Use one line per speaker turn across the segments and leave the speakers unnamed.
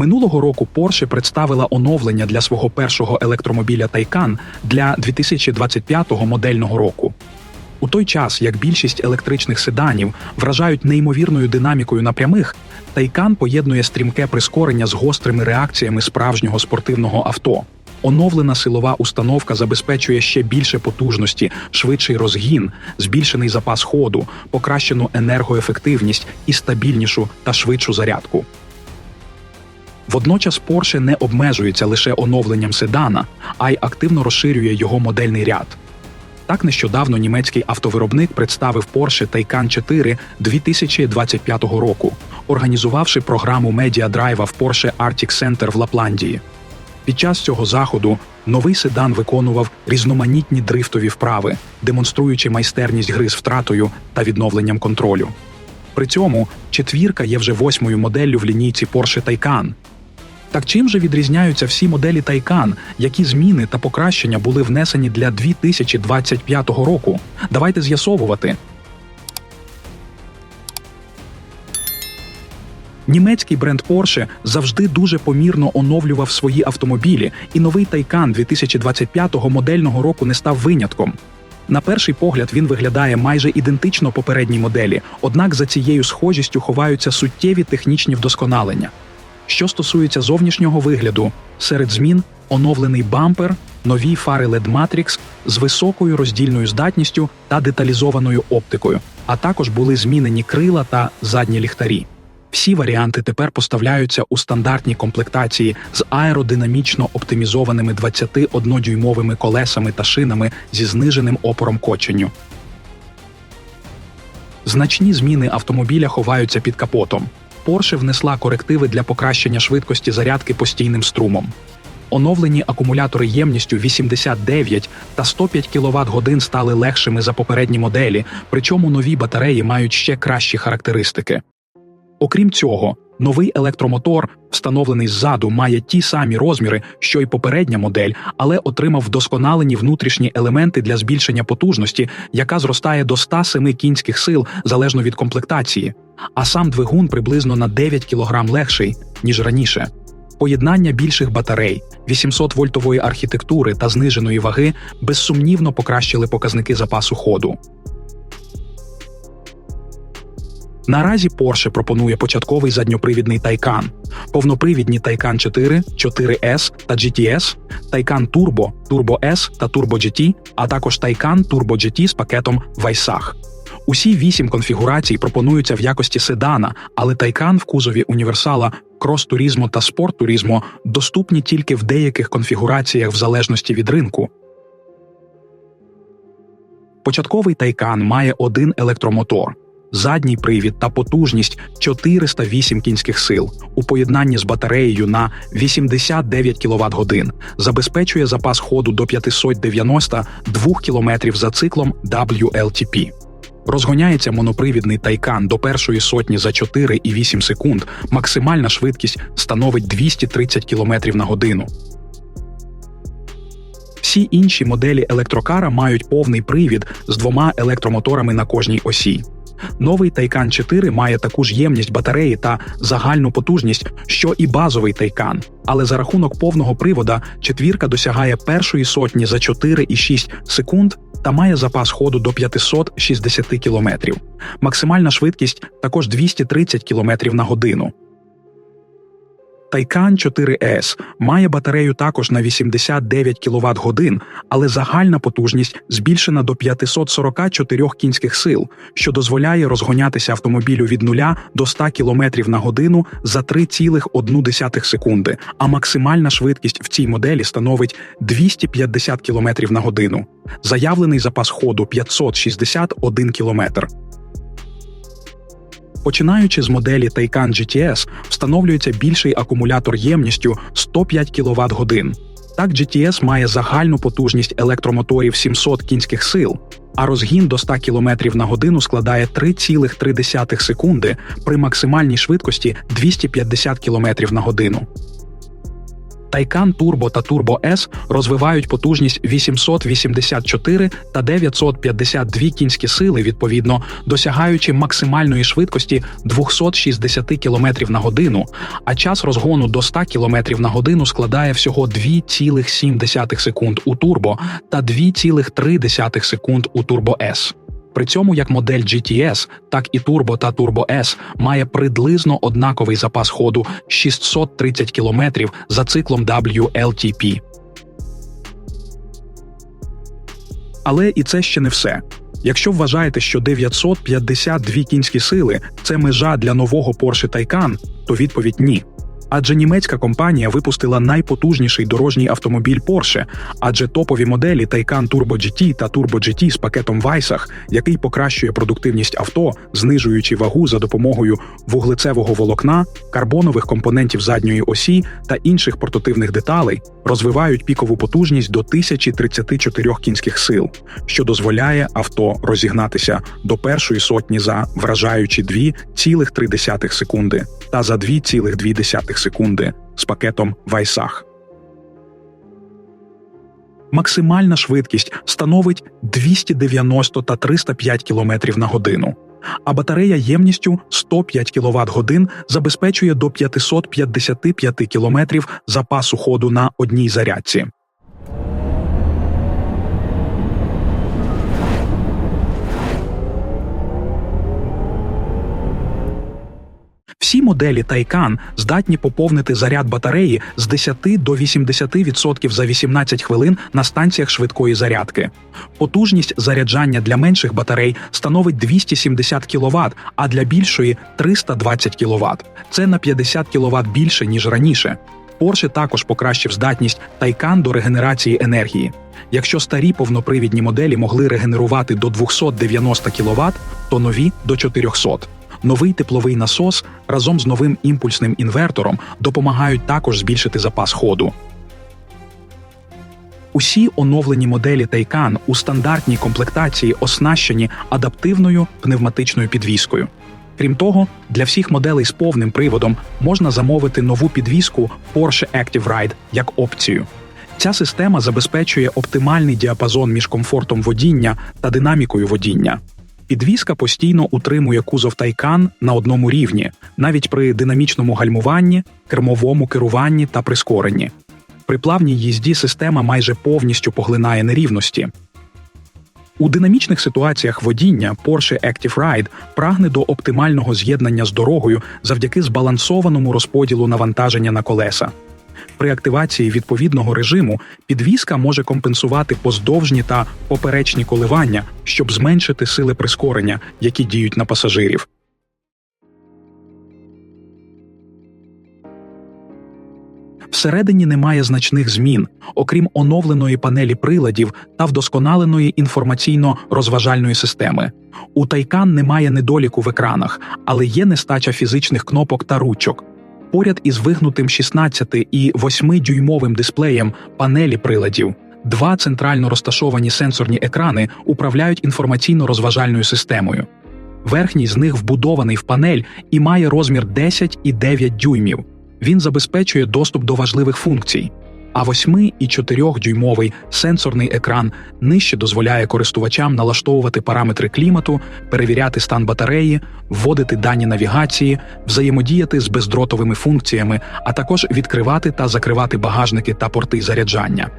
Минулого року Porsche представила оновлення для свого першого електромобіля Taycan для 2025 модельного року. У той час, як більшість електричних седанів вражають неймовірною динамікою на прямих, Taycan поєднує стрімке прискорення з гострими реакціями справжнього спортивного авто. Оновлена силова установка забезпечує ще більше потужності, швидший розгін, збільшений запас ходу, покращену енергоефективність і стабільнішу та швидшу зарядку. Водночас Porsche не обмежується лише оновленням седана, а й активно розширює його модельний ряд. Так нещодавно німецький автовиробник представив Porsche Taycan 4 2025 року, організувавши програму медіадрайва в Porsche Arctic Center в Лапландії. Під час цього заходу новий седан виконував різноманітні дрифтові вправи, демонструючи майстерність гри з втратою та відновленням контролю. При цьому четвірка є вже восьмою моделлю в лінійці Porsche Taycan. Так чим же відрізняються всі моделі Taycan, які зміни та покращення були внесені для 2025 року? Давайте з'ясовувати. Німецький бренд Porsche завжди дуже помірно оновлював свої автомобілі, і новий Taycan 2025 модельного року не став винятком. На перший погляд він виглядає майже ідентично попередній моделі, однак за цією схожістю ховаються суттєві технічні вдосконалення. Що стосується зовнішнього вигляду, серед змін оновлений бампер, нові фари LED Matrix з високою роздільною здатністю та деталізованою оптикою, а також були змінені крила та задні ліхтарі. Всі варіанти тепер поставляються у стандартній комплектації з аеродинамічно оптимізованими 21-дюймовими колесами та шинами зі зниженим опором коченню. Значні зміни автомобіля ховаються під капотом. Porsche внесла корективи для покращення швидкості зарядки постійним струмом. Оновлені акумулятори ємністю 89 та 105 кВт годин стали легшими за попередні моделі, причому нові батареї мають ще кращі характеристики. Окрім цього, новий електромотор, встановлений ззаду, має ті самі розміри, що й попередня модель, але отримав вдосконалені внутрішні елементи для збільшення потужності, яка зростає до 107 кінських сил залежно від комплектації, а сам двигун приблизно на 9 кг легший, ніж раніше. Поєднання більших батарей, 800-вольтової архітектури та зниженої ваги безсумнівно покращили показники запасу ходу. Наразі Porsche пропонує початковий задньопривідний Taycan, повнопривідні Taycan 4, 4S та GTS, Taycan Turbo, Turbo S та Turbo GT, а також Taycan Turbo GT з пакетом Weissach. Усі вісім конфігурацій пропонуються в якості седана, але Taycan в кузові універсала Turismo та Turismo доступні тільки в деяких конфігураціях в залежності від ринку. Початковий Taycan має один електромотор, задній привід та потужність 408 кінських сил у поєднанні з батареєю на 89 кВт годин, забезпечує запас ходу до 592 км за циклом WLTP. Розгоняється монопривідний тайкан до першої сотні за 4,8 секунд. Максимальна швидкість становить 230 км на годину. Всі інші моделі електрокара мають повний привід з двома електромоторами на кожній осі. Новий Тайкан 4 має таку ж ємність батареї та загальну потужність, що і базовий Тайкан, але за рахунок повного привода четвірка досягає першої сотні за 4,6 секунд та має запас ходу до 560 км. Максимальна швидкість також 230 км на годину. Taycan 4S має батарею також на 89 кВт годин, але загальна потужність збільшена до 544 кінських сил, що дозволяє розгонятися автомобілю від 0 до 100 км на годину за 3,1 секунди, а максимальна швидкість в цій моделі становить 250 км на годину. Заявлений запас ходу 561 км. Починаючи з моделі Taycan GTS, встановлюється більший акумулятор ємністю 105 кВт годин. Так GTS має загальну потужність електромоторів 700 кінських сил, а розгін до 100 км на годину складає 3,3 секунди при максимальній швидкості 250 км на годину. Taycan Turbo та Turbo S розвивають потужність 884 та 952 кінські сили, відповідно, досягаючи максимальної швидкості 260 км на годину, а час розгону до 100 км на годину складає всього 2,7 секунд у Turbo та 2,3 секунд у Turbo S. При цьому як модель GTS, так і Turbo та Turbo S має приблизно однаковий запас ходу 630 км за циклом WLTP. Але і це ще не все. Якщо вважаєте, що 952 кінські сили це межа для нового Porsche Taycan, то відповідь ні. Адже німецька компанія випустила найпотужніший дорожній автомобіль Porsche, адже топові моделі Taycan Turbo GT та Turbo GT з пакетом Weissach, який покращує продуктивність авто, знижуючи вагу за допомогою вуглецевого волокна, карбонових компонентів задньої осі та інших портативних деталей, розвивають пікову потужність до 1034 кінських сил, що дозволяє авто розігнатися до першої сотні за вражаючі 2,3 секунди та за 2,2 секунди з пакетом Вайсах. Максимальна швидкість становить 290 та 305 км на годину, а батарея ємністю 105 кВт годин забезпечує до 555 км запасу ходу на одній зарядці. Всі моделі Taycan здатні поповнити заряд батареї з 10 до 80% за 18 хвилин на станціях швидкої зарядки. Потужність заряджання для менших батарей становить 270 кВт, а для більшої 320 кВт. Це на 50 кВт більше ніж раніше. Porsche також покращив здатність Taycan до регенерації енергії. Якщо старі повнопривідні моделі могли регенерувати до 290 кВт, то нові до 400. Новий тепловий насос разом з новим імпульсним інвертором допомагають також збільшити запас ходу. Усі оновлені моделі Taycan у стандартній комплектації оснащені адаптивною пневматичною підвіскою. Крім того, для всіх моделей з повним приводом можна замовити нову підвіску Porsche Active Ride як опцію. Ця система забезпечує оптимальний діапазон між комфортом водіння та динамікою водіння. Підвізка постійно утримує кузов Taycan на одному рівні, навіть при динамічному гальмуванні, кермовому керуванні та прискоренні. При плавній їзді система майже повністю поглинає нерівності. У динамічних ситуаціях водіння Porsche Active Ride прагне до оптимального з'єднання з дорогою завдяки збалансованому розподілу навантаження на колеса. При активації відповідного режиму підвізка може компенсувати поздовжні та поперечні коливання, щоб зменшити сили прискорення, які діють на пасажирів. Всередині немає значних змін, окрім оновленої панелі приладів та вдосконаленої інформаційно-розважальної системи. У Taycan немає недоліку в екранах, але є нестача фізичних кнопок та ручок. Поряд із вигнутим 16 і 8-дюймовим дисплеєм панелі приладів. Два центрально розташовані сенсорні екрани управляють інформаційно-розважальною системою. Верхній з них вбудований в панель і має розмір 10 і 9 дюймів. Він забезпечує доступ до важливих функцій. А 8 і 4-дюймовий сенсорний екран нижче дозволяє користувачам налаштовувати параметри клімату, перевіряти стан батареї, вводити дані навігації, взаємодіяти з бездротовими функціями, а також відкривати та закривати багажники та порти заряджання.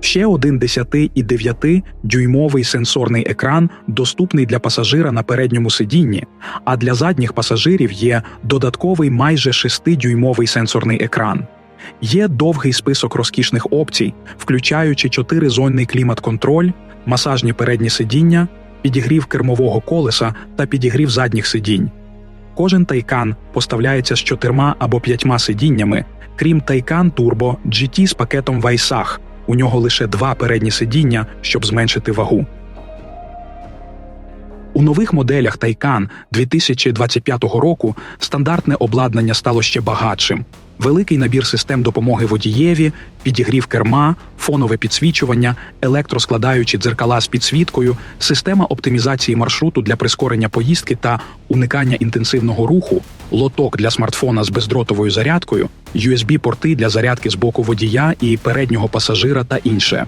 Ще один 10 і 9 дюймовий сенсорний екран доступний для пасажира на передньому сидінні, а для задніх пасажирів є додатковий майже 6-дюймовий сенсорний екран. Є довгий список розкішних опцій, включаючи чотиризонний клімат-контроль, масажні передні сидіння, підігрів кермового колеса та підігрів задніх сидінь. Кожен Taycan поставляється з чотирма або п'ятьма сидіннями, крім Taycan Turbo GT з пакетом Weissach. У нього лише два передні сидіння, щоб зменшити вагу. У нових моделях Taycan 2025 року стандартне обладнання стало ще багатшим. великий набір систем допомоги водієві, підігрів керма, фонове підсвічування, електроскладаючі дзеркала з підсвіткою, система оптимізації маршруту для прискорення поїздки та уникання інтенсивного руху, лоток для смартфона з бездротовою зарядкою, USB-порти для зарядки з боку водія і переднього пасажира та інше.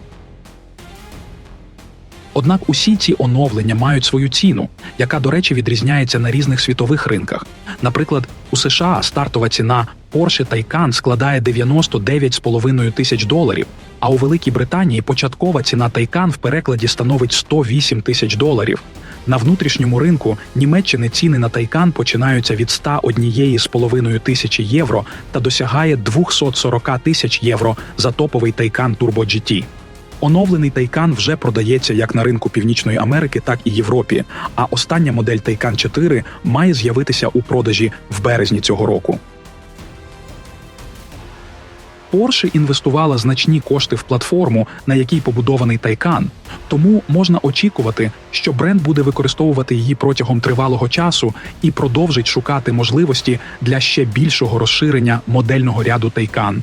Однак усі ці оновлення мають свою ціну, яка, до речі, відрізняється на різних світових ринках. Наприклад, у США стартова ціна Porsche Taycan складає 99,5 тисяч доларів, а у Великій Британії початкова ціна Taycan в перекладі становить 108 тисяч доларів. На внутрішньому ринку Німеччини ціни на Taycan починаються від 101,5 тисячі євро та досягає 240 тисяч євро за топовий Taycan Turbo GT. Оновлений Taycan вже продається як на ринку Північної Америки, так і Європі. А остання модель Taycan 4 має з'явитися у продажі в березні цього року. Porsche інвестувала значні кошти в платформу, на якій побудований Taycan, тому можна очікувати, що бренд буде використовувати її протягом тривалого часу і продовжить шукати можливості для ще більшого розширення модельного ряду Taycan.